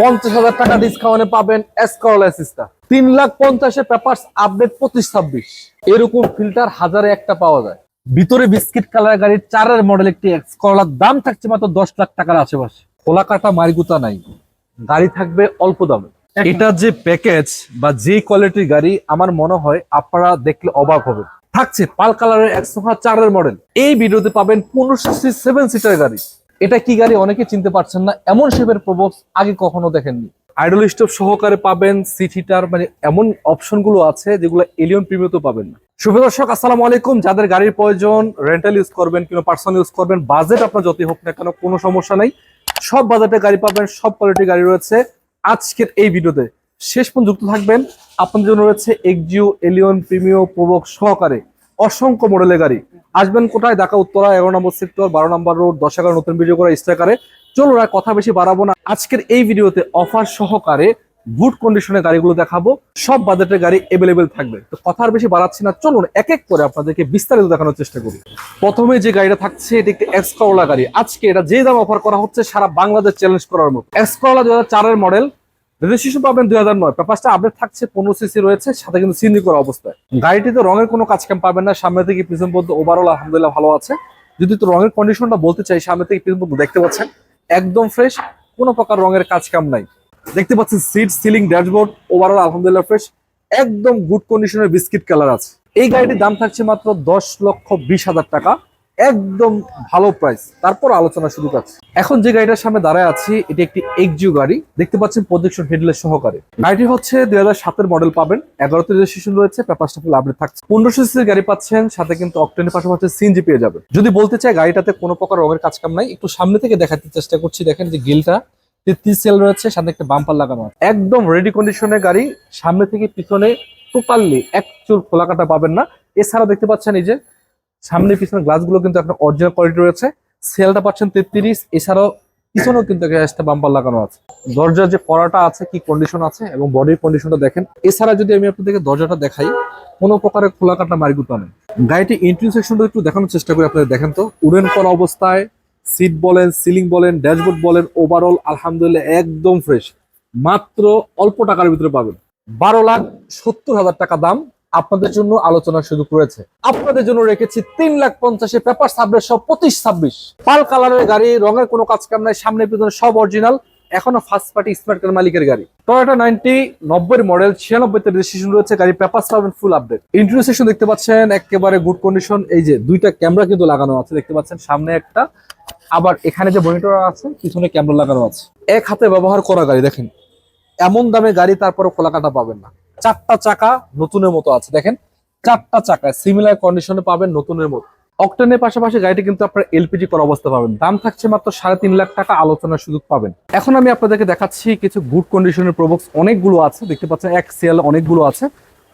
পঞ্চাশ হাজার টাকা ডিসকাউন্টে পাবেন তিন লাখ পঞ্চাশে পেপারস আপডেট পঁচিশ ছাব্বিশ। এরকম ফিল্টার হাজারে একটা পাওয়া যায়। ভিতরে বিস্কিট কালার গাড়ির চারের মডেল একটি এক্সকরলার দাম থাকছে মাত্র দশ লাখ টাকার আশেপাশে। খোলা কাটা মারিগুতা নাই। গাড়ি থাকবে অল্প দামে। এটা যে প্যাকেজ বা যে কোয়ালিটির গাড়ি, আমার মনে হয় আপনারা দেখলে অবাক হবে থাকছে পাল কালারের একশো চারের মডেল এই ভিডিওতে পাবেন পনেরোশো সেভেন সিটার গাড়ি। এটা কি গাড়ি অনেকে চিনতে পারছেন না, এমন শেপের প্রবক্স আগে কখনো দেখেননি। আইডল স্টপ সহকারে পাবেন সিট হিটার মানে এমন অপশনগুলো আছে যেগুলো এলিয়ন প্রিমিয়তে পাবেন না। শুভ দর্শক, আসসালামু আলাইকুম। যাদের গাড়ির প্রয়োজন রেন্টাল ইউজ করবেন কিংবা পার্সোনাল ইউজ করবেন বাজেট আপনার যতই হোক না কেন, কোনো সমস্যা নাই। সব বাজেটে গাড়ি পাবেন, সব কোয়ালিটির গাড়ি রয়েছে। আজকের এই ভিডিওতে শেষ পর্যন্ত যুক্ত থাকবেন। আপনাদের জন্য রয়েছে এক্সিও এলিয়ন প্রিমিও প্রবক সহকারে। অসংখ্য মডেলের গাড়ি। আসবেন কোথায়? ঢাকা, উত্তরা, এগারো নম্বর সেক্টর বারো নম্বর রোড দশ এগারো নতুন ভিডিও করা স্ট্রাকারে চলো আর কথা বেশি বাড়াবো না। আজকের এই ভিডিওতে অফার সহকারে গুড কন্ডিশনের গাড়িগুলো দেখাবো। সব বাজেটের গাড়ি এভেলেবেল থাকবে। তো কথা বেশি বাড়াচ্ছি না। চলুন এক এক করে আপনাদেরকে বিস্তারিত দেখানোর চেষ্টা করি। প্রথমে যে গাড়িটা থাকছে, এটি একটি এক্সকরলা গাড়ি। আজকে এটা যে দাম অফার করা হচ্ছে, সারা বাংলাদেশ চ্যালেঞ্জ করার মতো। এক্সকরলা দু হাজার চারের মডেল রেজিস্ট্রেশন পাবেন দুই হাজার নয়। পেপারটা আপডেট থাকছে, পনেরো সিসি রয়েছে, সাথে কিন্তু সিন্দি করা অবস্থায়। গাড়িটিতে রঙের কোনো কাজ কাম পাবেন না, সামনে থেকে পিছন পর্যন্ত ওভারঅল আলহামদুলিল্লাহ ভালো আছে। যদি তো রঙের কন্ডিশনটা বলতে চাই, সামনে থেকে পিছন পর্যন্ত দেখতে পাচ্ছেন, একদম ফ্রেশ কোনো প্রকার রঙের কাজ কাম নাই। দেখতে পাচ্ছেন সিট সিলিং ড্যাশবোর্ড ওভারঅল আলহামদুলিল্লাহ ফ্রেশ একদম গুড কন্ডিশনের বিস্কিট কালার আছে। এই গাড়িটির দাম থাকছে মাত্র দশ লক্ষ বিশ হাজার টাকা। একদম ভালো প্রাইস তারপর আলোচনা শুরু করছি। এখন যে গাড়িটার সামনে দাঁড়ায় আছি, এটি একটি এক্সিউ গাড়ি। দেখতে পাচ্ছেন প্রজেকশন হেডলাইট সহকারে। গাড়িটি হচ্ছে দুই হাজার সাতের মডেল পাবেন। এগারোতে রেজিস্ট্রেশন রয়েছে পেপারসটা ফুল থাকছে। পনেরোশো সিসির গাড়ি পাচ্ছেন, সাথে কিন্তু অকটেনের পাশাপাশি সিএনজি পেয়ে যাবেন। যদি বলতে চাই, গাড়িটাতে কোনো প্রকার রঙের কাজ কাম নাই। একটু সামনে থেকে দেখাতে চেষ্টা করছি, দেখেন যে গিলটা তেত্রিশ সেল রয়েছে, সাথে একটা বাম্পার লাগানো একদম রেডি কন্ডিশনের গাড়ি। সামনে থেকে পিছনে টোটালি এক চুল খোলা কাটা পাবেন না। এছাড়া দেখতে পাচ্ছেন এই যে সামনে পিছনে গ্লাসগুলো কিন্তু আপনার অরিজিনাল কোয়ালিটি রয়েছে। সেলটা পাচ্ছেন তেত্রিশ, এছাড়াও পিছনেও কিন্তু বাম্পার লাগানো আছে। দরজার যে কড়াটা আছে, কি কন্ডিশন আছে এবং বডির কন্ডিশনটা দেখেন। এছাড়া যদি আমি আপনাদেরকে দরজাটা দেখাই, কোনো প্রকারের খোলা কাটা মারিগুতা নেই। গাড়িটি ইন্ট্রি সেকশনটা একটু দেখানোর চেষ্টা করি আপনাদের, দেখেন তো। উড়েন করা অবস্থায় সিট বলেন সিলিং বলেন ড্যাশবোর্ড বলেন ওভারঅল আলহামদুলিল্লাহ একদম ফ্রেশ মাত্র অল্প টাকার ভিতরে পাবেন। বারো লাখ সত্তর হাজার টাকা দাম। আপনাদের জন্য আলোচনা শুরু করেছে আপনাদের জন্য রেখেছি তিন লাখ পঞ্চাশে পেপার সাবলেট সব পঁচিশ ছাব্বিশ। পাল কালারের গাড়ি, রঙের কোনো কাজ কাম নাই, সামনে পিছনে সব অরিজিনাল এখনও ফার্স্ট পার্টি স্মার্ট কার মালিকের গাড়ি। টয়োটা নাইনটি নব্বই মডেল ছিয়ানব্বই তে রেজিস্ট্রেশন রয়েছে গাড়ি পেপার পাবেন ফুল আপডেট ইন্টারসেকশন দেখতে পাচ্ছেন, একেবারে গুড কন্ডিশন এই যে দুইটা ক্যামেরা কিন্তু লাগানো আছে, দেখতে পাচ্ছেন সামনে একটা। আবার এখানে যে মনিটর আছে, পিছনে ক্যামেরা লাগানো আছে। এক হাতে ব্যবহার করা গাড়ি, দেখেন। এমন দামে গাড়ি তারপরে খোলা কাটা পাবেন না। চারটা চাকা নতুনের মতো আছে, দেখেন। চারটা চাকা সিমিলার কন্ডিশনে পাবেন নতুনের মতো। অক্টেনের পাশাপাশি গাড়িটি কিন্তু আপনার এলপিজি করা অবস্থা পাবেন। দাম থাকছে মাত্র সাড়ে তিন লাখ টাকা, আলোচনার সুযোগ পাবেন। এখন আমি আপনাদেরকে দেখাচ্ছি কিছু গুড কন্ডিশনের প্রবক্স অনেকগুলো আছে। দেখতে পাচ্ছেন, এক সিএল অনেকগুলো আছে।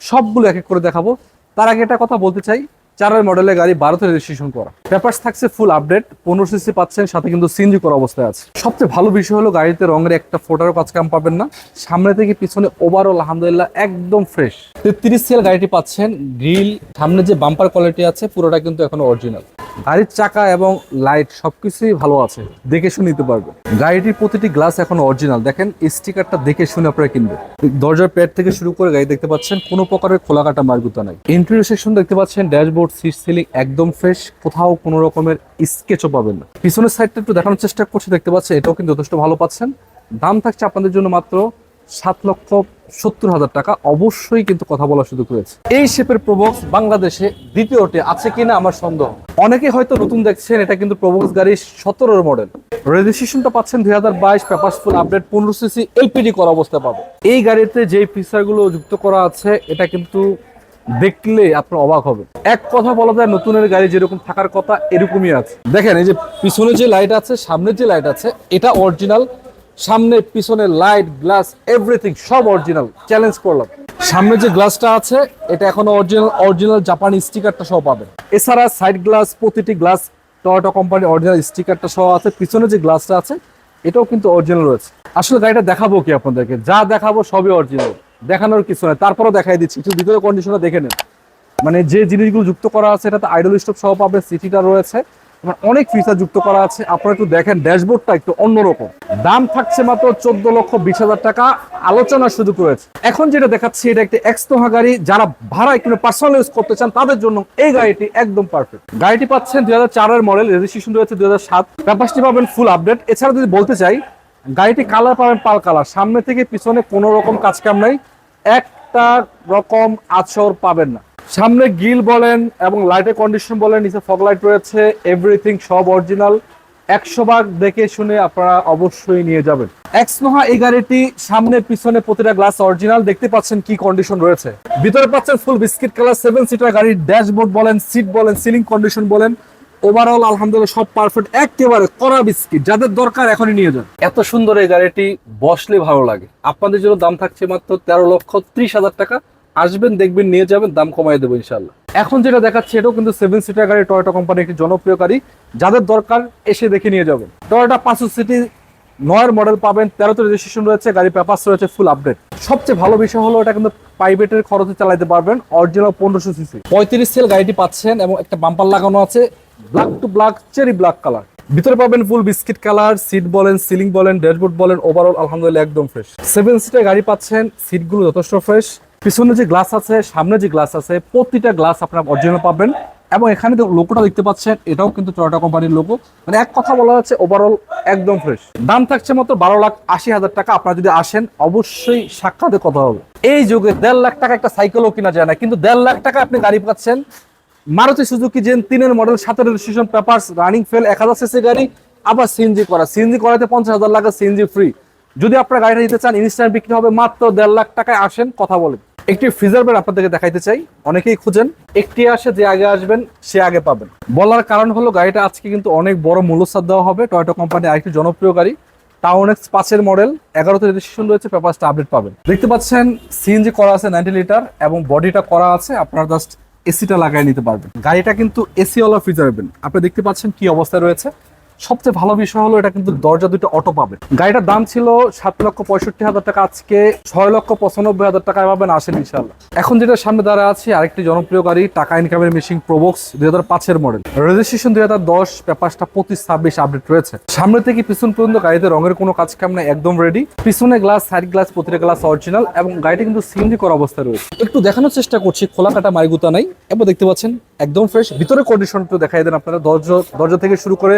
সবগুলো এক এক করে দেখাবো। তার আগে একটা কথা বলতে চাই চারের মডেলের গাড়ি ভারতে রেজিস্ট্রেশন করা। পেপার্স থাকছে ফুল আপডেট পনেরো সিসি পাচ্ছেন, সাথে কিন্তু সিএনজি করা অবস্থায় আছে। সবচেয়ে ভালো বিষয় হলো গাড়িতে রঙের একটা ফোটার কাজ কাম পাবেন না। সামনে থেকে পিছনে ওভারঅল আলহামদুলিল্লাহ একদম ফ্রেশ তেত্রিশ সিএল গাড়িটি পাচ্ছেন গ্রিল সামনে যে বাম্পার কোয়ালিটি আছে, পুরোটা কিন্তু এখন অরিজিনাল গাড়ির চাকা এবং লাইট সবকিছুই ভালো আছে, দেখে শুনে নিতে পারবেন গাড়িটির প্রতিটি গ্লাস এখন অরিজিনাল দেখেন স্টিকারটা দেখে শুনে আপনারা কিনবেন। দরজার প্যাড থেকে শুরু করে গাড়ি দেখতে পাচ্ছেন, কোনো প্রকারের খোলা কাটা মার্গুতা নাই। ইন্টেরিয়র সেকশন দেখতে পাচ্ছেন ড্যাশবোর্ড সিট সিলিং একদম ফ্রেশ কোথাও কোনো রকমের স্কেচও পাবেন না। পিছনের সাইডটা একটু দেখানোর চেষ্টা করছি, দেখতে পাচ্ছেন, এটাও কিন্তু যথেষ্ট ভালো পাচ্ছেন। দাম থাকছে আপনাদের জন্য মাত্র সাত লক্ষ সত্তর হাজার টাকা অবশ্যই কিন্তু কথা বলার সুযোগ রয়েছে। এই শেপের প্রবক্স বাংলাদেশে দ্বিতীয়টি আছে কিনা আমার সন্দেহ। অনেকে হয়তো নতুন দেখছেন, এটা কিন্তু প্রবক্স গাড়ি সতেরোর মডেল রেজিস্ট্রেশনটা পাচ্ছেন দুই হাজার বাইশ ফুল আপডেট, পনেরো সিসি এলপিডি করা অবস্থা পাবে। এই গাড়িতে যে ফিচারগুলো যুক্ত করা আছে, এটা কিন্তু দেখলে আপনার অবাক হবে। এক কথা বলা যায়, নতুনের গাড়ি যেরকম থাকার কথা, এরকমই আছে। দেখেন, এই যে পিছনে যে লাইট আছে, সামনে যে লাইট আছে, এটা অরিজিনাল সামনে, পিছনে লাইট গ্লাস এভরিথিং সব অরিজিনাল চ্যালেঞ্জ করলাম। সামনে যে গ্লাসটা আছে, এটা এখনও অরিজিনাল অরিজিনাল জাপানি স্টিকারটা সহ পাবেন এছাড়া সাইড গ্লাস প্রতিটি গ্লাস টয়োটা কোম্পানির অরিজিনাল স্টিকারটা সহ আছে। পিছনে যে গ্লাসটা আছে, এটাও কিন্তু অরিজিনাল রয়েছে। আসলে গাড়িটা দেখাবো কি আপনাদেরকে? যা দেখাবো সবই অরিজিনাল দেখানোর কিছু নয় তারপরও দেখাই দিচ্ছি। একটু ভিতরে কন্ডিশনটা দেখে নেন। মানে যে জিনিসগুলো যুক্ত করা আছে, এটাতে আইডল স্টপ সহ পাবে। সিটিটা রয়েছে। অনেক ফিচার যুক্ত করা আছে। আপনারা একটু দেখেন, ড্যাশবোর্ডটা একটু অন্যরকম। দাম থাকছে মাত্র চোদ্দ লক্ষ বিশ হাজার টাকা। আলোচনা শুরু করেছে এখন যেটা দেখাচ্ছি, এটা একটি এক্সটোহা গাড়ি। যারা ভাড়া একটু পার্সোনাল ইউজ করতে চান, তাদের জন্য এই গাড়িটি একদম পারফেক্ট গাড়িটি পাচ্ছেন দুই হাজার মডেল রেজিস্ট্রেশন রয়েছে দুই হাজার সাত। পাবেন ফুল আপডেট এছাড়া যদি বলতে চাই, গাড়িটি কালার পাবেন পাল কালার সামনে থেকে পিছনে কোনো রকম কাজ কাম নাই। একটা রকম আছর পাবেন না। সামনে গিল বলেন এবং লাইটের কন্ডিশন বলেন, নিচে ফগ লাইট রয়েছে এভরিথিং সব অরিজিনাল একশো ভাগ দেখে শুনে আপনারা অবশ্যই নিয়ে যাবেন। এক্সনোহা এই গাড়িটি সামনে পিছনে প্রতিটা গ্লাস অরিজিনাল দেখতে পাচ্ছেন কি কন্ডিশন রয়েছে। ভিতরে পাচ্ছেন full biscuit colour seven seater গাড়ির ড্যাশবোর্ড বলেন সিট বলেন সিলিং কন্ডিশন বলেন। ওভারঅল আলহামদুলিল্লাহ, সব পারফেক্ট একেবারে কড়া বিস্কিট যাদের দরকার এখনই নিয়ে যান। এত সুন্দর এই গাড়িটি বসলে ভালো লাগে। আপনাদের জন্য দাম থাকছে মাত্র তেরো লক্ষ ত্রিশ হাজার টাকা। আসবেন, দেখবেন, নিয়ে যাবেন, দাম কমাই দেবো ইনশাল্লাহ এখন যেটা দেখাচ্ছে, এটাও কিন্তু সেভেন সিটার গাড়ি টয়োটা কোম্পানি একটি জনপ্রিয় গাড়ি। যাদের দরকার, এসে দেখে নিয়ে যাবেন। টয়োটা পাঁচশো সিটি নয়ের মডেল পাবেন, তেরোতে রেজিস্ট্রেশন রয়েছে গাড়ি পেপার্স রয়েছে ফুল আপডেট সবচেয়ে ভালো বিষয় হলো, এটা কিন্তু প্রাইভেটের খরচে চালাতে পারবেন অরিজিনাল পনেরোশো সিসি পঁয়ত্রিশ সেল গাড়িটি পাচ্ছেন এবং একটা বাম্পার লাগানো আছে black to black cherry black colour ভিতরে পাবেন ফুল বিস্কিট কালার সিট বলেন সিলিং বলেন ড্যাশবোর্ড বলেন ওভারঅল আলহামদুলিল্লাহ একদম ফ্রেশ সেভেন সিটের গাড়ি পাচ্ছেন সিটগুলো যথেষ্ট ফ্রেশ পিছনে যে গ্লাস আছে, সামনে যে গ্লাস আছে, প্রতিটা গ্লাস আপনারা অরিজিনাল পাবেন। এবং এখানে লোকটা দেখতে পাচ্ছেন, এটাও কিন্তু টয়োটা কোম্পানির লোগো মানে এক কথা বলা যাচ্ছে ওভারঅল একদম ফ্রেশ দাম থাকছে মাত্র বারো লাখ আশি হাজার টাকা। আপনারা যদি আসেন, অবশ্যই সাক্ষাতে কথা হবে। এই যুগে দেড় লাখ টাকা একটা সাইকেলও কিনা যায় না। কিন্তু দেড় লাখ টাকা আপনি গাড়ি পাচ্ছেন, মারুতি সুজুকি জেন তিনের মডেল সাতের রেজিস্ট্রেশন পেপারস রানিং ফেল এক হাজার সিসি গাড়ি, আবার সিএনজি করা। সিএনজি করাতে পঞ্চাশ হাজার লাগে সিএনজি ফ্রি যদি আপনার গাড়িটা নিতে চান ইনস্ট্যান্ট বিক্রি হবে, মাত্র দেড় লাখ টাকায় আসেন, কথা বলেন। একটি ফ্রিজার বেড আপনাদেরকে দেখাইতে চাই। অনেকেই খুঁজেন, একটি আসে যে আগে আসবেন, সে আগে পাবেন। বলার কারণ হলো গাড়িটা আজকে কিন্তু অনেক বড় মূল্যসার দেওয়া হবে। টয়োটা কোম্পানি আরেকটি জনপ্রিয় গাড়ি টাউন এক্স পাঁচের মডেল এগারোতে রেজিস্ট্রেশন রয়েছে পেপারসটা আপডেট পাবেন। দেখতে পাচ্ছেন সিএনজি করা আছে নাইনটি লিটার এবং বডিটা করা আছে, আপনার জাস্ট এসিটা লাগাই নিতে পারবেন। গাড়িটা কিন্তু এসি ওয়ালা ফ্রিজারবেন আপনি দেখতে পাচ্ছেন কি অবস্থায় রয়েছে। সবচেয়ে ভালো বিষয় হলো এটা কিন্তু দরজা দুটো অটো পাবেন গাড়িটার দাম ছিল সাত লক্ষ পঁয়ষট্টি হাজার টাকা, আজকে ছয় লক্ষ পঁচানব্বই হাজার টাকায় পাবেন আসেন ইনশাল্লাহ এখন যেটা সামনে দাঁড়া আছে, আরেকটি জনপ্রিয় গাড়ি, টাকা ইনকামের মেশিন প্রোবক্স দুই হাজার পাঁচের মডেল রেজিস্ট্রেশন দুই হাজার দশ পেপারসটা পঁচিশ, ছাব্বিশ আপডেট রয়েছে। সামনে থেকে পিছন পর্যন্ত গাড়িতে রঙের কোনো কাজ কাম নাই, একদম রেডি পিছনে গ্লাস সাইড গ্লাস প্রতিটা গ্লাস অরিজিনাল এবং গাড়িটা কিন্তু সিএনজি করা অবস্থায় রয়েছে। একটু দেখানোর চেষ্টা করছি খোলা কাটা মারিগুতা নাই। এবং দেখতে পাচ্ছেন, একদম ফ্রেশ ভিতরে কন্ডিশন একটু দেখাই দেন আপনারা। দরজা দরজা থেকে শুরু করে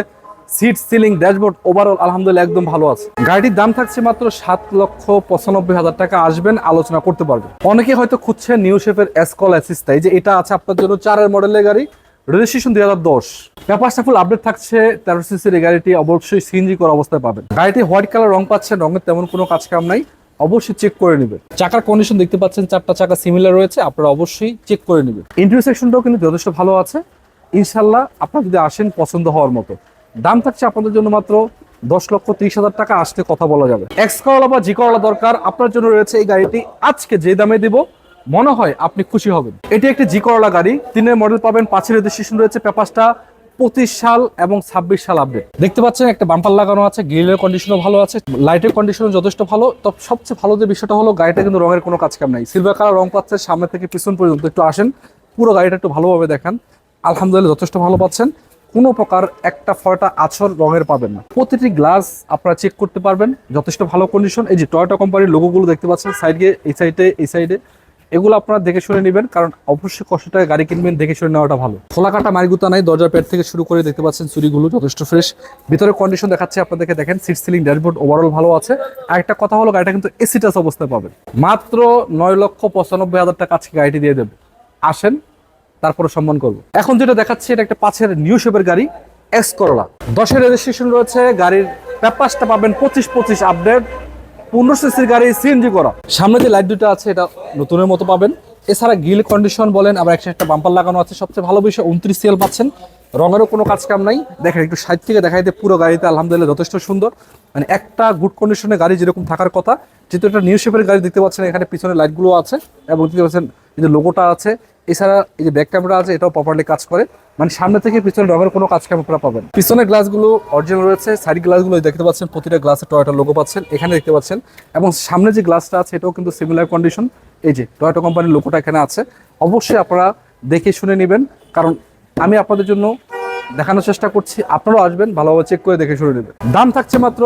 সিট সিলিং ড্যাশবোর্ড ওভারঅল আলহামদুলিল্লাহ একদম ভালো আছে। গাড়িটির দাম থাকছে মাত্র সাত লক্ষ পঁচানব্বই হাজার টাকা। আসবেন, আলোচনা করতে পারবেন। অনেকে হয়তো খুঁজছেন নিউ শেফের এসকল অ্যাসিস্টাই যে এটা আছে আপনার জন্য চারের মডেলের গাড়ি। রেজিস্ট্রেশন দুই হাজার দশ। পেপারসটা ফুল আপডেট থাকছে। তেরো সিসির এই গাড়িটি অবশ্যই সিএনজি করা অবস্থায় পাবেন। গাড়িটি হোয়াইট কালার রং পাচ্ছে, রঙের তেমন কোনো কাজ কাম নাই। অবশ্যই চেক করে নেবেন। চাকার কন্ডিশন দেখতে পাচ্ছেন, চারটা চাকা সিমিলার রয়েছে। আপনারা অবশ্যই চেক করে নেবেন। ইন্টারসেকশনটাও কিন্তু যথেষ্ট ভালো আছে। ইনশাল্লাহ আপনারা যদি আসেন পছন্দ হওয়ার মতো। দাম থাকছে আপনাদের জন্য মাত্র দশ লক্ষ ত্রিশ হাজার টাকা। আসতে কথা বলা যাবে। এক্স বা জি করলা দরকার, আপনার জন্য রয়েছে এই গাড়িটি। আজকে যে দামে দিব, মনে হয় আপনি খুশি হবেন। এটি একটি জি করলা গাড়ি, তিনের মডেল পাবেন, পাঁচের রেজিস্ট্রেশন রয়েছে পেপারসটা পঁচিশ সাল এবং ছাব্বিশ সাল আপডেট দেখতে পাচ্ছেন, একটা বাম্পার লাগানো আছে গ্রিলের কন্ডিশনও ভালো আছে লাইটের কন্ডিশনও যথেষ্ট ভালো। তবে সবচেয়ে ভালো যে বিষয়টা হলো, গাড়িটা কিন্তু রঙের কোনো কাজ কাম নাই। সিলভার কালার রং পাচ্ছে, সামনে থেকে পিছন পর্যন্ত একটু আসেন। পুরো গাড়িটা একটু ভালোভাবে দেখান। আলহামদুলিল্লাহ, যথেষ্ট ভালো পাচ্ছেন। কোনো প্রকার একটা ফয়টা আছর রঙের পাবেন না। প্রতিটি গ্লাস আপনারা চেক করতে পারবেন, যথেষ্ট ভালো কন্ডিশন এই যে টয়োটা কোম্পানির লোগোগুলো দেখতে পাচ্ছেন সাইডে এই সাইডে এই সাইডে এগুলো আপনারা দেখে শুনে নেবেন, কারণ অবশ্যই কষ্ট টাকা গাড়ি কিনবেন, দেখে শুনে নেওয়াটা ভালো। খোলা কাটা মারিগুতা নাই, দরজার পেট থেকে শুরু করে দেখতে পাচ্ছেন চুরিগুলো যথেষ্ট ফ্রেশ ভিতরে কন্ডিশন দেখাচ্ছে, আপনাদেরকে দেখেন সিট সিলিং ড্যাশবোর্ড ওভারঅল ভালো আছে। একটা কথা হলো, গাড়িটা কিন্তু এসিটাস অবস্থায় পাবেন। মাত্র নয় লক্ষ পঁচানব্বই হাজার টাকা আজকে গাড়িটি দিয়ে দেবে। আসেন তারপরে সম্মান করব। এখন যেটা দেখাচ্ছি, এটা একটা পাঁচের নিউ শেপের গাড়ি এক্স করলা দশের রেজিস্ট্রেশন রয়েছে, গাড়ির পেপারসটা পাবেন পঁচিশ পঁচিশ আপডেট পনেরো সিসির গাড়ি সিএনজি করা। সামনে যে লাইট দুটো আছে, এটা নতুনের মতো পাবেন। এছাড়া গিল কন্ডিশন বলেন, আবার একসাথে একটা বাম্পার লাগানো আছে। সবচেয়ে ভালো বিষয়, উনত্রিশ সিএল পাচ্ছেন। রঙেরও কোনো কাজ কাম নাই। দেখেন, একটু সাইড থেকে দেখাইতে পুরো গাড়িতে আলহামদুলিল্লাহ যথেষ্ট সুন্দর। মানে একটা গুড কন্ডিশনের গাড়ি যেরকম থাকার কথা, যেহেতু একটা নিউ শেপের গাড়ি, দেখতে পাচ্ছেন এখানে পিছনে লাইটগুলো আছে, এবং দেখতে পাচ্ছেন যে লোগোটা আছে এছাড়া এই যে ব্যাক ক্যামেরা আছে, এটাও প্রপারলি কাজ করে। মানে সামনে থেকে পিছনে রঙের কোনো কাজ আপনারা পাবেন পিছনের গ্লাসগুলো অরিজিনাল রয়েছে সাইড গ্লাসগুলো দেখতে পাচ্ছেন, প্রতিটা গ্লাসে টয়োটা লোগো পাচ্ছেন, এখানে দেখতে পাচ্ছেন। এবং সামনে যে গ্লাসটা আছে, এটাও কিন্তু সিমিলার কন্ডিশন এই যে টয়োটা কোম্পানির লোগোটা এখানে আছে। অবশ্যই আপনারা দেখে শুনে নেবেন, কারণ আমি আপনাদের জন্য দেখানোর চেষ্টা করছি। আপনারাও আসবেন, ভালোভাবে চেক করে দেখে শুনে নেবেন। দাম থাকছে মাত্র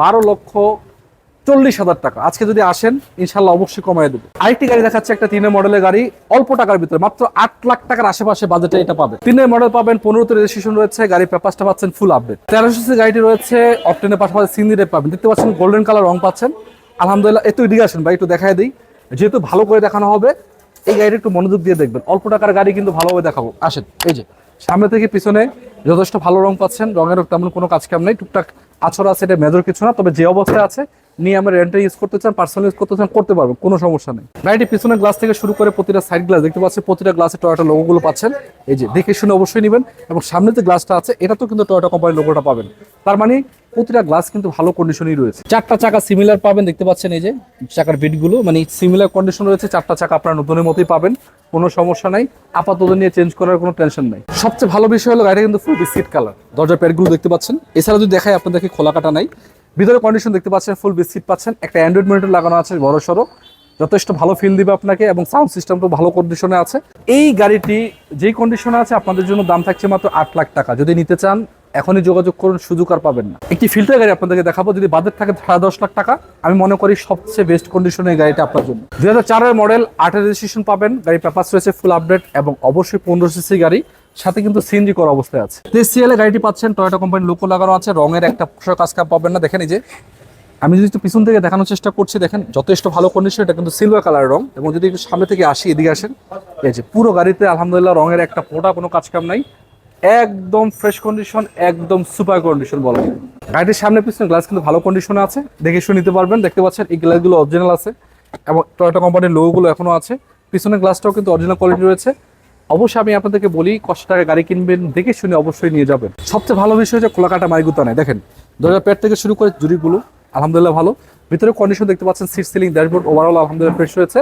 বারো লক্ষ চল্লিশ হাজার টাকা। আজকে যদি আসেন, ইনশাল্লাহ অবশ্যই কমাই দেবে। আরেকটি গাড়ি দেখাচ্ছে একটা তিনের মডেলের গাড়ি, অল্প টাকার ভিতরে, মাত্র আট লাখ টাকার আশেপাশে বাজেটে এটা পাবে। তিনের মডেল পাবেন, পনেরোতে রেজিস্ট্রেশন রয়েছে, গাড়ির পেপারসটা পাচ্ছেন ফুল আপডেট তেরোশো গাড়িটি রয়েছে অপটেনের পাশাপাশি সিন্দিরে পাবেন। দেখতে পাচ্ছেন গোল্ডেন কালার রং পাচ্ছেন। আলহামদুলিল্লাহ, একটু এদিকে আসেন ভাই, একটু দেখাই দিই। যেহেতু ভালো করে দেখানো হবে, এই গাড়িটা একটু মনোযোগ দিয়ে দেখবেন। অল্প টাকার গাড়ি কিন্তু ভালোভাবে দেখাবো। আসেন, এই যে, সামনে থেকে পিছনে যথেষ্ট ভালো রং পাচ্ছেন রঙের তেমন কোনো কাজ কাম নেই। টুকটাক আছর আছে, এটা মেজর কিছু না, তবে যে অবস্থায় আছে নিয়ে আমরা রেন্টে ইউজ করতে চান পার্সোনাল ইউজ করতে চান, করতে পারবেন কোনো সমস্যা নেই। গাড়িটি পিছনের গ্লাস থেকে শুরু করে প্রতিটা সাইড গ্লাস দেখতে পাচ্ছেন প্রতিটা গ্লাসে টয়োটা লোগোগুলো পাচ্ছেন। এই যে, দেখে শুনে অবশ্যই নেবেন। এবং সামনে যে গ্লাসটা আছে, এটা তো কিন্তু টয়োটা কোম্পানির লোগোটা পাবেন। তার মানে প্রতিটা গ্লাস কিন্তু ভালো কন্ডিশনই রয়েছে। চারটা চাকা সিমিলার পাবেন, দেখতে পাচ্ছেন এই যে, চাকার বিটগুলো মানে সিমিলার কন্ডিশন রয়েছে, চারটা চাকা আপনার নতুনের মতোই পাবেন, কোনো সমস্যা নাই। আপাতত নিয়ে চেঞ্জ করার কোনো টেনশন নাই। সবচেয়ে ভালো বিষয় হলো গাড়িটা কিন্তু ফুল বিস্কিট কালার দরজার প্যাডগুলো দেখতে পাচ্ছেন। এছাড়া যদি দেখায় আপনাদেরকে খোলা কাটা নাই। ভিতরে কন্ডিশন দেখতে পাচ্ছেন ফুল বিস্কিট পাচ্ছেন, একটা অ্যান্ড্রয়েড মনিটর লাগানো আছে, বড় সড়ো। যথেষ্ট ভালো ফিল দিবে আপনাকে এবং সাউন্ড সিস্টেমটাও ভালো কন্ডিশনে আছে। এই গাড়িটি যেই কন্ডিশনে আছে, আপনাদের জন্য দাম থাকছে মাত্র আট লাখ টাকা। যদি নিতে চান, এখনই যোগাযোগ করুন, সুযোগ আর পাবেন না। একটি ফিল্টার গাড়ি আপনাদেরকে দেখাবো, যদি বাজেট থাকে সাড়ে দশ লাখ টাকা। আমি মনে করি সবচেয়ে বেস্ট কন্ডিশনের গাড়িটা আপনার জন্য। দুই হাজার চারের মডেল আটের রেজিস্ট্রেশন পাবেন গাড়ি পেপার্স রয়েছে ফুল আপডেট এবং অবশ্যই পনেরো সিসি গাড়ি। সাথে কিন্তু সিএনজি করা অবস্থায় আছে। সিএল এ গাড়িটি পাচ্ছেন টয়োটা কোম্পানির লোকো লাগানো আছে, রঙের একটা পোশাক কাজ কাপ পাবেন না। দেখেন এই যে, আমি যদি একটু পিছন থেকে দেখানোর চেষ্টা করছি, দেখেন যথেষ্ট ভালো কন্ডিশন এটা কিন্তু সিলভার কালার রং। এবং যদি একটু সামনে থেকে আসি, এদিকে আসেন, এই যে পুরো গাড়িতে আলহামদুলিল্লাহ রঙের একটা ফোটা, কোনো কাজ কাম নাই। একদম ফ্রেশ কন্ডিশন একদম সুপার কন্ডিশন বলা যায়। গাড়িটির সামনে পিছনে গ্লাস কিন্তু ভালো কন্ডিশনে আছে। দেখে শুনে নিতে পারবেন, দেখতে পাচ্ছেন এই গ্লাসগুলো অরিজিনাল আছে। এবং টয়োটা কোম্পানির লোগোগুলো এখনও আছে। পিছনের গ্লাসটাও কিন্তু অরিজিনাল কোয়ালিটি রয়েছে। অবশ্যই আমি আপনাদেরকে বলি কষ্ট টাকা গাড়ি কিনবেন, দেখে শুনে অবশ্যই নিয়ে যাবেন। সবচেয়ে ভালো বিষয় হচ্ছে কোলাকাটা মাইগুতা নেই দেখেন, দরজা পেট থেকে শুরু করে জুড়িগুলো, আলহামদুলিল্লাহ ভালো। ভিতরে কন্ডিশন দেখতে পাচ্ছেন সিট সিলিং ড্যাশবোর্ড ওভারঅল আলহামদুলিল্লাহ ফ্রেশ হয়েছে।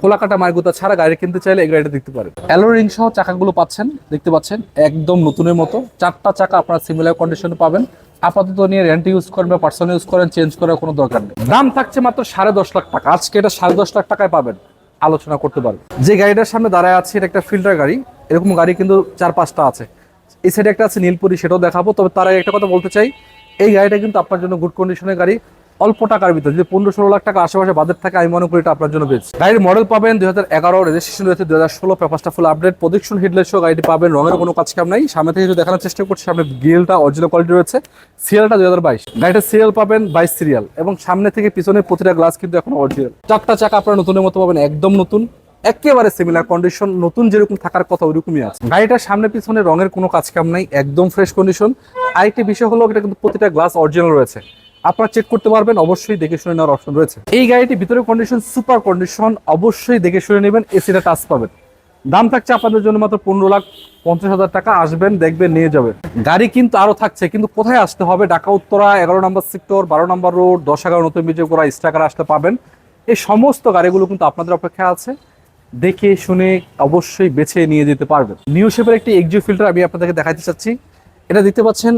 কোলাকাটা মাইগুতা ছাড়া গাড়ি কিনতে চাইলে এই গাড়িটা দেখতে পারেন। অ্যালো রিং সহ চাকাগুলো পাচ্ছেন, দেখতে পাচ্ছেন, একদম নতুনের মতো। চারটা চাকা আপনার সিমিলার কন্ডিশনে পাবেন। আপাতত নিয়ে রেন্ট ইউজ করেন বা পার্সোনাল ইউজ করেন চেঞ্জ করার কোনো দরকার নেই। দাম থাকছে মাত্র সাড়ে দশ লাখ টাকা। আজকে এটা সাড়ে দশ লাখ টাকায় পাবেন। আলোচনা করতে পারব। যে গাড়িটার সামনে দাঁড়ায় আছে, এটা একটা ফিল্টার গাড়ি। এরকম গাড়ি কিন্তু চার পাঁচটা আছে। এই সাইডে একটা আছে নীলপুরি, সেটাও দেখাবো। তবে তার একটা কথা বলতে চাই। এই গাড়িটা কিন্তু আপনার জন্য গুড কন্ডিশনের গাড়ি। অল্প টাকার ভিতরে, যদি পনেরো ষোলো লাখ টাকা আশেপাশে বাজেট থাকে, আমি মনে করি এটা আপনার জন্য বেস্ট গাড়ির মডেল পাবেন দুই হাজার এগারো রেজিস্ট্রেশন রয়েছে দুই হাজার ষোলো, পেপারটা ফুল আপডেট প্রদক্ষিণ হেডলাইট সহ গাড়িটি পাবেন, রঙের কোনো কাজ কাম নাই। সামনে থেকে যদি দেখানোর চেষ্টা করছি, সামনে গিয়েলটা অরিজিনাল কোয়ালিটি রয়েছে। সিরিয়ালটা দুই হাজার বাইশ। গাড়িটা সিরিয়াল পাবেন বাইশ সিরিয়াল এবং সামনে থেকে পিছনে প্রতিটা গ্লাস কিন্তু এখন অরিজিনাল চারটা চাকা আপনারা নতুনের মতো পাবেন, একদম নতুন। একেবারে সিমিলার কন্ডিশন নতুন যেরকম থাকার কথা ওইরকমই আছে। গাড়িটার সামনে পিছনে রঙের কোনো কাজ কাম নাই, একদম ফ্রেশ কন্ডিশন আরেকটি বিষয় হলো, এটা কিন্তু প্রতিটা গ্লাস অরিজিনাল রয়েছে। আপনারা চেক করতে পারবেন, অবশ্যই দেখে শুনে নেওয়ার অপশন রয়েছে। এই গাড়িটি ভিতরে কন্ডিশন সুপার কন্ডিশন অবশ্যই দেখে শুনে নেবেন এসিটা টাচ পাবেন। দাম থাকছে আপনাদের জন্য মাত্র পনেরো লাখ পঞ্চাশ হাজার টাকা, আসবেন, দেখবেন, নিয়ে যাবেন। গাড়ি কিন্তু আরও থাকছে, কিন্তু কোথায় আসতে হবে? ঢাকা, উত্তরা, এগারো নম্বর সেক্টর বারো নম্বর রোড দশ, এগারো, নতুন বিজয় করা স্টাকার আসতে পাবেন। এই সমস্ত গাড়িগুলো কিন্তু আপনাদের অপেক্ষা আছে। দেখে শুনে অবশ্যই বেছে নিয়ে যেতে পারবেন। নিউ শেপের একটি এক্সিও ফিল্টার আমি আপনাদেরকে দেখাতে চাচ্ছি। এটা দেখতে পাচ্ছেন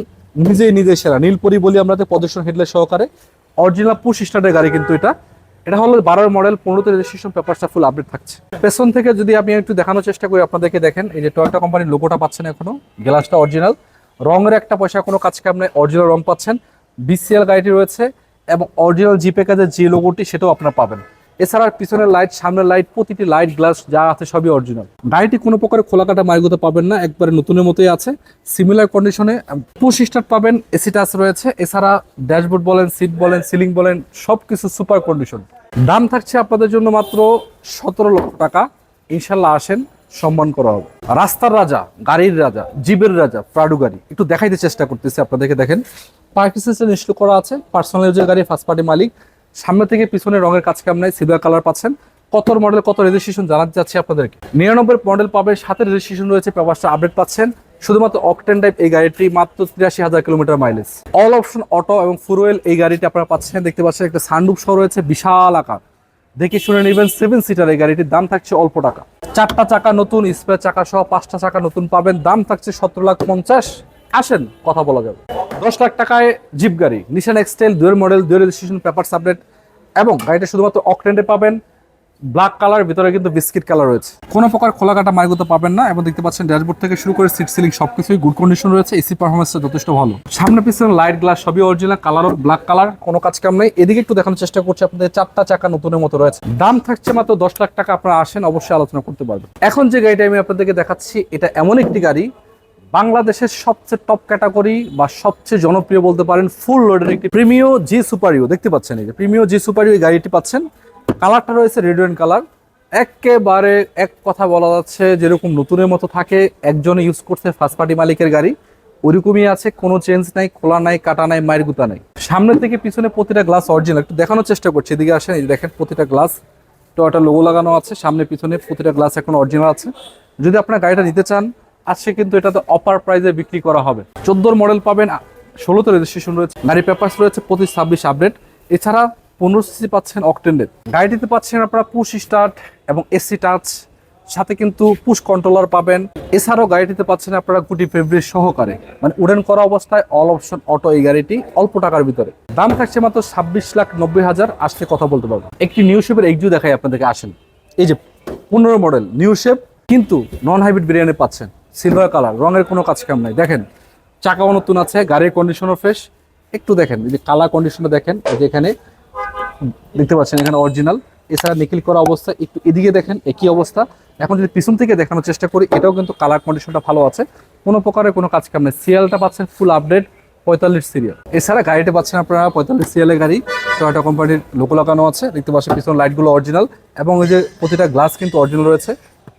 নিজেই নিজে সেরা। নীলপরি বলি আমরা প্রদর্শন হেডলাইট সহকারে। অরিজিনাল পুশ স্টার্টের গাড়ি কিন্তু এটা। এটা হলো বারোর মডেল পনেরোতে রেজিস্ট্রেশন পেপারটা ফুল আপডেট থাকছে। পেছন থেকে যদি আমি একটু দেখানোর চেষ্টা করি, আপনাদেরকে দেখেন, এই যে টয়োটা কোম্পানির লোগোটা পাচ্ছেন এখনও গ্লাসটা অরিজিনাল রঙের একটা পয়সা কোনো কাজ আপনি অরিজিনাল রং পাচ্ছেন। বিসিএল গাড়িটি রয়েছে এবং অরিজিনাল জি প্যাকেজের যে লোগোটি সেটাও আপনারা পাবেন। এছাড়া পিছনের লাইট সামনের লাইট প্রতিটি লাইট গ্লাস যা আছে সবই অরিজিনাল গাড়িটি কোনো প্রকারের খোলাকাটা মাইগুতে পাবেন না, একবারে নতুনের মতোই আছে। সিমিলার কন্ডিশনে পুশ স্টার্ট পাবেন এসি টাচ রয়েছে। এছাড়া ড্যাশবোর্ড বলেন সিট বলেন সিলিং বলেন সব কিছু সুপার কন্ডিশন দাম থাকছে আপনাদের জন্য মাত্র সতেরো লক্ষ টাকা। ইনশাল্লাহ আসেন, সম্মান করা হবে। রাস্তার রাজা, গাড়ির রাজা, জিবের রাজা, প্রাডু গাড়ি। একটু দেখাইতে চেষ্টা করতেছি, আপনাদেরকে দেখেন। পার্কিং সিস্টেম ইনস্টল করা আছে। পার্সোনাল ইউজের গাড়ি ফার্স্ট পার্টি মালিক। সামনে থেকে পিছনে রঙের কাজ কাম নাই সিলভার কালার পাচ্ছেন। কত মডেল কত রেজিস্ট্রেশন জানাতে যাচ্ছে আপনাদেরকে। নিরানব্বই মডেল পাবেন, সাথে রেজিস্ট্রেশন রয়েছে পেপারটা আপডেট পাচ্ছেন। শুধুমাত্র অকটেন টাইপ এই গাড়িটি, মাত্র তিরাশি হাজার kilometre mileage all option auto এবং ফুরওয়েল এই গাড়িটি আপনারা পাচ্ছেন। দেখতে পাচ্ছেন, একটা সানরুফ সহ রয়েছে, বিশাল আকার। দেখে শুনে নেবেন সেভেন সিটার এই গাড়িটির দাম থাকছে অল্প টাকা। চারটা চাকা নতুন স্পেয়ার চাকা সহ পাঁচটা চাকা নতুন পাবেন। দাম থাকছে সতেরো লাখ পঞ্চাশ। আসেন, কথা বলা যাবে। দশ লাখ টাকায় জিপ গাড়ি নিশান এক্সটেল দুয়ের মডেল দুয়ের রেজিস্ট্রেশন পেপার আপডেট এবং গাড়িটা শুধুমাত্র অকটেন্ডে পাবেন। ব্ল্যাক কালার ভিতরে কিন্তু বিস্কিট কালার রয়েছে। কোনো প্রকার খোলা কাটা মার্গত পাবেন না, এবং দেখতে পাচ্ছেন ড্যাশবোর্ড থেকে শুরু করে সিট সিলিং সবকিছুই গুড কন্ডিশন রয়েছে এসি পারফরমেন্সটা যথেষ্ট ভালো। সামনে পিছনে লাইট গ্লাস সবই অরিজিনাল কালার কালারও ব্ল্যাক কালার কোনো কাজ কাম নেই। এদিকে একটু দেখানোর চেষ্টা করছি, আপনাদের চারটা চাকা নতুনের মতো রয়েছে। দাম থাকছে মাত্র দশ লাখ টাকা, আপনারা আসেন, অবশ্যই আলোচনা করতে পারবেন। এখন যে গাড়িটা আমি আপনাদেরকে দেখাচ্ছি, এটা এমন একটি গাড়ি বাংলাদেশের সবচেয়ে টপ ক্যাটাগরি বা সবচেয়ে জনপ্রিয় বলতে পারেন ফুল লোডের একটি প্রিমিও জি সুপারিও দেখতে পাচ্ছেন এই যে প্রিমিও জি সুপারিও এই গাড়িটি পাচ্ছেন। কালারটা রয়েছে রেড অ্যান্ড কালার একেবারে এক কথা বলা যাচ্ছে, যেরকম নতুনের মতো থাকে একজনে ইউজ করছে ফার্স্ট পার্টি মালিকের গাড়ি। ওরকমই আছে, কোনো চেঞ্জ নাই, খোলা নাই, কাটা নাই, মায়ের গুতা নাই। সামনের থেকে পিছনে প্রতিটা গ্লাস অরিজিনাল একটু দেখানোর চেষ্টা করছি, এদিকে আসেন, এই দেখেন প্রতিটা গ্লাস টয়টা লোগো লাগানো আছে, সামনে পিছনে প্রতিটা গ্লাস এখন অরিজিনাল আছে। যদি আপনার গাড়িটা নিতে চান আজকে কিন্তু এটাতে অপার প্রাইজে বিক্রি করা হবে। চোদ্দোর মডেল পাবেন, ষোলোতে রেজিস্ট্রেশন রয়েছে গাড়ি পেপার্স রয়েছে, পঁচিশ, ছাব্বিশ আপডেট এছাড়া পনেরো সিসি পাচ্ছেন অকটেন্ডের গাড়িটিতে পাচ্ছেন আপনারা পুশ স্টার্ট এবং এসি টাচ সাথে কিন্তু পুশ কন্ট্রোলার পাবেন। এছাড়াও গাড়িটিতে পাচ্ছেন আপনারা গুটি ফেব্রিক সহকারে। মানে উড়েন করা অবস্থায় অল অপশন অটো এই গাড়িটি অল্প টাকার ভিতরে। দাম থাকছে মাত্র ছাব্বিশ লাখ নব্বই হাজার। আসলে কথা বলতে পারব। একটি নিউ শেপের একজু দেখাই আপনাদেরকে আসেন। এই যে পনেরো মডেল নিউ শেপ কিন্তু নন হাইব্রিড বিরিয়ানি পাচ্ছেন। সিলভার কালার রঙের কোনো কাজ কাম নাই। দেখেন চাকাও নতুন আছে, গাড়ির কন্ডিশনও ফ্রেশ একটু দেখেন যদি কালার কন্ডিশনটা দেখেন, এই যে এখানে, দেখতে পাচ্ছেন এখানে অরিজিনাল এছাড়া নিখিল করা অবস্থা, একটু এদিকে দেখেন একই অবস্থা। এখন যদি পিছন থেকে দেখানোর চেষ্টা করি, এটাও কিন্তু কালার কন্ডিশনটা ভালো আছে। কোনো প্রকারের কোনো কাজ কাম নেই। সিরিয়ালটা পাচ্ছেন ফুল আপডেট পঁয়তাল্লিশ সিরিয়াল এছাড়া গাড়িটা পাচ্ছেন আপনারা পঁয়তাল্লিশ সিরিয়ালের গাড়ি। টয়োটা কোম্পানির লোকো লাগানো আছে, দেখতে পাচ্ছেন পিছন লাইটগুলো অরিজিনাল এবং ওই যে প্রতিটা গ্লাস কিন্তু অরিজিনাল রয়েছে।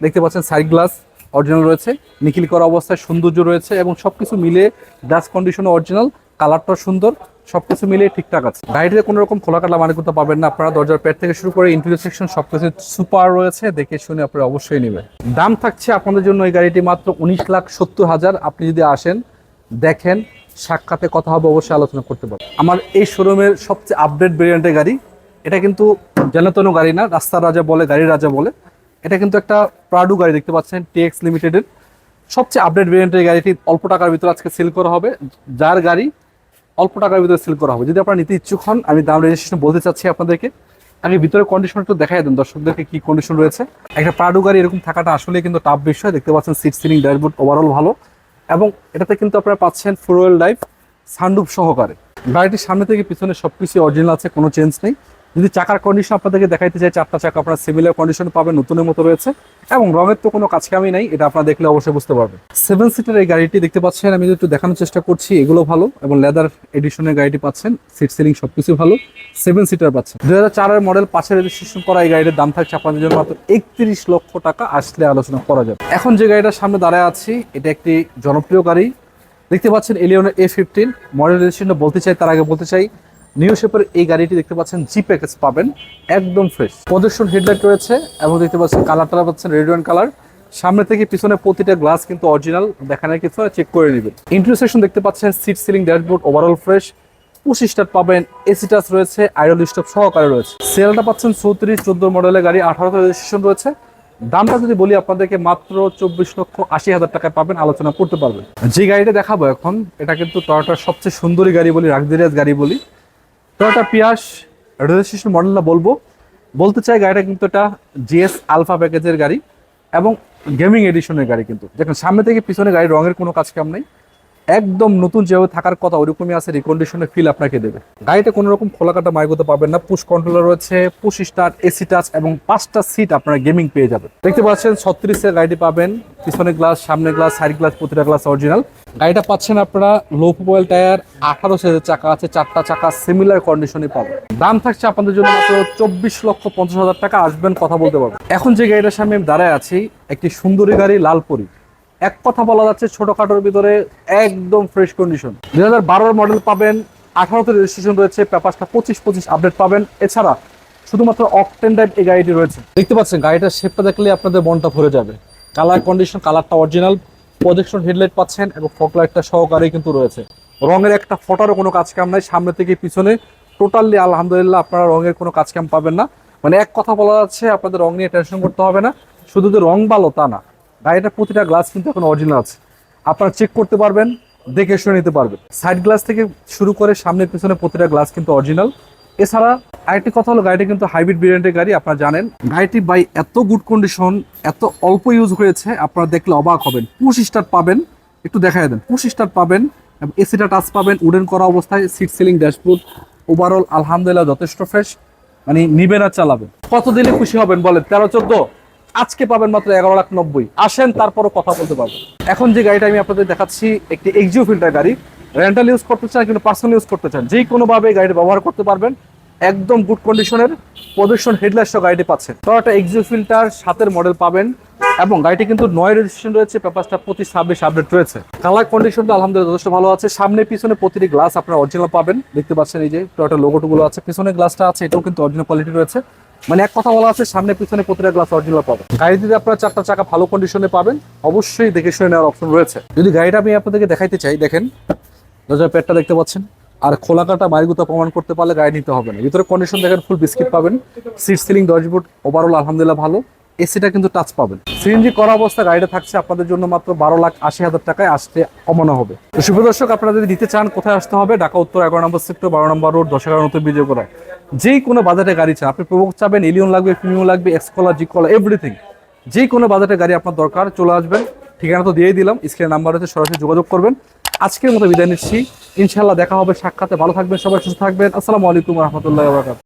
দেখতে পাচ্ছেন সাইড গ্লাস অরিজিনাল রয়েছে, নিখিল করা অবস্থায় সৌন্দর্য রয়েছে এবং সবকিছু মিলে গ্লাস কন্ডিশনও অরিজিনাল কালারটা সুন্দর, সবকিছু মিলে ঠিকঠাক আছে। গাড়িতে কোনো রকম খোলা কাটা মানে করতে পাবেন না, আপনারা দরজার প্যাড থেকে শুরু করে ইন্টেরিয়র সেকশন সবকিছু সুপার রয়েছে, দেখে শুনে আপনারা অবশ্যই নেবেন। দাম থাকছে আপনাদের জন্য এই গাড়িটি মাত্র উনিশ লাখ সত্তর হাজার, আপনি যদি আসেন, দেখেন, সাক্ষাতে কথা হবে, অবশ্যই আলোচনা করতে পারবেন আমার এই শোরুমের সবচেয়ে আপডেট ভেরিয়েন্টের গাড়ি, এটা কিন্তু জানাতন গাড়ি না, রাস্তার রাজা বলে, গাড়ির রাজা বলে। এটা কিন্তু একটা প্রাডু গাড়ি দেখতে পাচ্ছেন টিএক্স লিমিটেডের সবচেয়ে আপডেট ভেরিয়েন্টের গাড়িটি অল্প টাকার ভিতরে আজকে সেল করা হবে। যার গাড়ি অল্প টাকার ভিতরে সেল করা হবে। যদি আপনারা নিতে ইচ্ছুক হন, আমি দাম রেজিস্ট্রেশন বলতে চাচ্ছি আপনাদেরকে। আগে ভিতরে কন্ডিশন একটু দেখাই দেন দর্শকদেরকে কি কন্ডিশন রয়েছে। একটা প্রাডু গাড়ি এরকম থাকাটা আসলে কিন্তু টাফ বিষয়। দেখতে পাচ্ছেন সিট সিলিং ড্যাশবোর্ড ওভারঅল ভালো। এবং এটাতে কিন্তু আপনারা পাচ্ছেন ফোর হুইল ড্রাইভ সানরুফ সহকারে। গাড়িটির সামনে থেকে পিছনে সবকিছু অরিজিনাল আছে, কোনো চেঞ্জ নেই। যদি চাকার কন্ডিশন আপনাদেরকে দেখাইতে চাই, চারটা চাকা আপনারা সিমিলার কন্ডিশন পাবেন, নতুনের মতো রয়েছে। এবং রঙের তো কোনো কাজ কামই নাই, এটা আপনারা দেখলে অবশ্যই বুঝতে পারবেন। সেভেন সিটের এই গাড়িটি দেখতে পাচ্ছেন, আমি একটু দেখানোর চেষ্টা করছি, এগুলো ভালো এবং লেদার এডিশনের গাড়িটি পাচ্ছেন সিট সিলিং সবকিছু ভালো সেভেন সিটার পাচ্ছেন। দু হাজার মডেল পাঁচের রেজিস্ট্রেশন করা এই গাড়ির দাম থাকছে আপনাদের জন্য মাত্র একত্রিশ লক্ষ টাকা, আসলে আলোচনা করা যাবে। এখন যে গাড়িটার সামনে দাঁড়ায় আছি, এটা একটি জনপ্রিয় গাড়ি। দেখতে পাচ্ছেন এলিয়নের এ ফিফটিন মডেল রেজিস্ট্রেশন বলতে চাই, তার আগে বলতে চাই নিউ শেপের এই গাড়িটি দেখতে পাচ্ছেন জি প্যাকেজ পাবেন, একদম ফ্রেশ প্রদর্শন হেডলাইট রয়েছে এবং দেখতে পাচ্ছেন কালার কালারটা পাচ্ছেন রেড অ্যান্ড কালার সামনে থেকে পিছনে প্রতিটা গ্লাস কিন্তু অরিজিনাল দেখানোর কিছু চেক করে নেবেন। ইন্টারসেকশন দেখতে পাচ্ছেন seat ceiling dashboard overall fresh push start পাবেন এসি টাচ রয়েছে আইডল স্টপ সহকারে রয়েছে। সেলটা পাচ্ছেন চৌত্রিশ, চোদ্দ মডেলের গাড়ি, আঠারোতে রেজিস্ট্রেশন রয়েছে। দামটা যদি বলি আপনাদেরকে, মাত্র চব্বিশ লক্ষ আশি হাজার টাকায় পাবেন, আলোচনা করতে পারবেন। যে গাড়িটা দেখাবো এখন, এটা কিন্তু টয়োটার সবচেয়ে সুন্দরী গাড়ি বলি রাগদিরিয়াস গাড়ি বলি। টয়োটা পিয়াস রেজিস্ট্রেশন মডেলটা বলব। বলতে চাই গাড়িটা কিন্তু এটা জিএস আলফা প্যাকেজের গাড়ি এবং গেমিং এডিশনের গাড়ি কিন্তু। দেখেন, সামনে থেকে পিছনে গাড়ির রঙের কোনো কাজ কাম নেই। একদম নতুন যেভাবে থাকার কথা, ওরকমই আছে রিকন্ডিশনের ফিল আপনাকে দেবে। গাড়িটা কোনো রকম খোলাকাটা মাইগোতে পাবেন না পুশ কন্ট্রোলার রয়েছে পুশ স্টার্ট এসি টাচ এবং পাঁচটা সিট আপনারা গেমিং পেয়ে যাবেন। দেখতে পাচ্ছেন ছত্রিশের গাড়িটি পাবেন পিছনে গ্লাস সামনে গ্লাস সাইড গ্লাস প্রতিটা গ্লাস অরিজিনাল গাড়িটা পাচ্ছেন আপনারা লো প্রোফাইল টায়ার আঠারো সাইজের চাকা আছে, চারটা চাকা সিমিলার কন্ডিশনে পাবেন। দাম থাকছে আপনাদের জন্য মাত্র চব্বিশ লক্ষ পঞ্চাশ হাজার টাকা, আসবেন, কথা বলতে পারবেন। এখন যে গাড়িটার সামনে আমি দাঁড়ায় আছি, একটি সুন্দরী গাড়ি, লালপরি। এক কথা বলা যাচ্ছে ছোটখাটোর ভিতরে একদম ফ্রেশ কন্ডিশন দুই হাজার মডেল পাবেন, আঠারোতে রেজিস্ট্রেশন রয়েছে পেপারটা পঁচিশ পঁচিশ আপডেট পাবেন। এছাড়া শুধুমাত্র অকটেন টাইপ এই গাড়িটি রয়েছে। দেখতে পাচ্ছেন, গাড়িটার শেপটা দেখলে আপনাদের মনটা ভরে যাবে। কালার কন্ডিশন কালারটা অরিজিনাল প্রজেকশন হেডলাইট পাচ্ছেন এবং ফক লাইটটা সহকারে কিন্তু রয়েছে। রঙের একটা ফটারও কোনো কাজ কাম নাই, সামনে থেকে পিছনে। টোটালি আলহামদুলিল্লাহ আপনারা রঙের কোনো কাজ কাম পাবেন না। মানে এক কথা বলা যাচ্ছে, আপনাদের রং নিয়ে টেনশন করতে হবে না। শুধু যে রং ভালো তা না। গাড়িটার প্রতিটা গ্লাস কিন্তু এখন অরিজিনাল আছে। আপনারা চেক করতে পারবেন, দেখে শুনে নিতে পারবেন। সাইড গ্লাস থেকে শুরু করে সামনে পিছনে প্রতিটা গ্লাস কিন্তু অরিজিনাল এছাড়া আরেকটি কথা হলো, গাড়িটা কিন্তু হাইব্রিড ভেরিয়েন্টের গাড়ি, আপনারা জানেন। গাড়িটি বাই এত গুড কন্ডিশন এত অল্প ইউজ হয়েছে, আপনারা দেখলে অবাক হবেন। পুশ স্টার্ট পাবেন, একটু দেখাই দেন। পুশ স্টার্ট পাবেন এসিটা টাচ পাবেন উডেন করা অবস্থায় সিট সিলিং ড্যাশবোর্ড ওভারঅল আলহামদুলিল্লাহ, যথেষ্ট ফ্রেশ মানে নিবেন আর চালাবেন কত দিলে খুশি হবেন বলেন? তেরো, চোদ্দ? আজকে পাবেন মাত্র এগারো লাখ নব্বই। আসেন, তারপরও কথা বলতে পারবেন এখন যে গাড়িটা আমি আপনাদের দেখাচ্ছি, একটি এক্সিও ফিল্টার গাড়ি। রেন্টাল ইউজ করতে চান কিন্তু পার্সোনাল ইউজ করতে চান, যে কোনোভাবে গাড়িটা ব্যবহার করতে পারবেন, একদম গুড কন্ডিশনের প্রদর্শন হেডলাইট সহ গাড়িটি পাচ্ছেন। একটা এক্সিও ফিল্টার সাতের মডেল পাবেন এবং গাড়িটি কিন্তু নয় রেজিস্ট্রেশন রয়েছে, পেপারসটা প্রতি ছাব্বিশ আপডেট রয়েছে। কালার কন্ডিশনটা আলহামদুলিল্লাহ যথেষ্ট ভালো আছে। সামনে, পিছনে প্রতিটি গ্লাস আপনারা অরিজিনাল পাবেন। দেখতে পাচ্ছেন এই যে টয়টা লোগোটুগুলো আছে, পিছনে গ্লাসটা আছে, এটাও কিন্তু অরিজিনাল কোয়ালিটি রয়েছে। মানে এক কথা বলা আছে, সামনে, পিছনে প্রতিটা গ্লাস অরিজিনাল পাবেন। যদি আপনারা চারটা চাকা ভালো কন্ডিশনে পাবেন, অবশ্যই দেখে শুনে নেওয়ার অপশন রয়েছে। যদি গাড়িটা আমি আপনাদেরকে দেখাইতে চাই, দেখেন দরজার পেটটা দেখতে পাচ্ছেন। আর খোলা কাটা মাইগুতা প্রমাণ করতে পারলে গাড়ি নিতে হবে না। ভিতরে কন্ডিশন দেখেন ফুল বিস্কিট পাবেন। সিট সিলিং ড্যাশবোর্ড ওভারঅল আলহামদুলিল্লাহ ভালো। এসিটা কিন্তু টাচ পাবেন। সিএনজি করা অবস্থা গাড়িটা থাকছে আপনাদের জন্য মাত্র বারো লাখ আশি হাজার টাকায় আসতে কমানো হবে। তো শুভ দর্শক, আপনারা যদি নিতে চান কোথায় আসতে হবে, ঢাকা, উত্তর, এগারো নম্বর সেক্টর বারো নম্বর রোড দশ, এগারো নতুন বিজয় করায় যেই কোনো বাজারে গাড়ি চান, আপনি প্রবক চাবেন এলিয়ন লাগবে প্রিমিয়াম লাগবে এক্সকলা জিকলা এভরিথিং যে কোনো বাজারে গাড়ি আপনার দরকার, চলে আসবেন। ঠিকানা তো দিয়েই দিলাম স্ক্রিনের নাম্বার হচ্ছে, সরাসরি যোগাযোগ করবেন। আজকের মতো বিদায় নিচ্ছি। ইনশাল্লাহ দেখা হবে, সাক্ষাতে। ভালো থাকবেন সবাই, সুস্থ থাকবেন। আসসালামু আলাইকুম রহমতুল্লাহ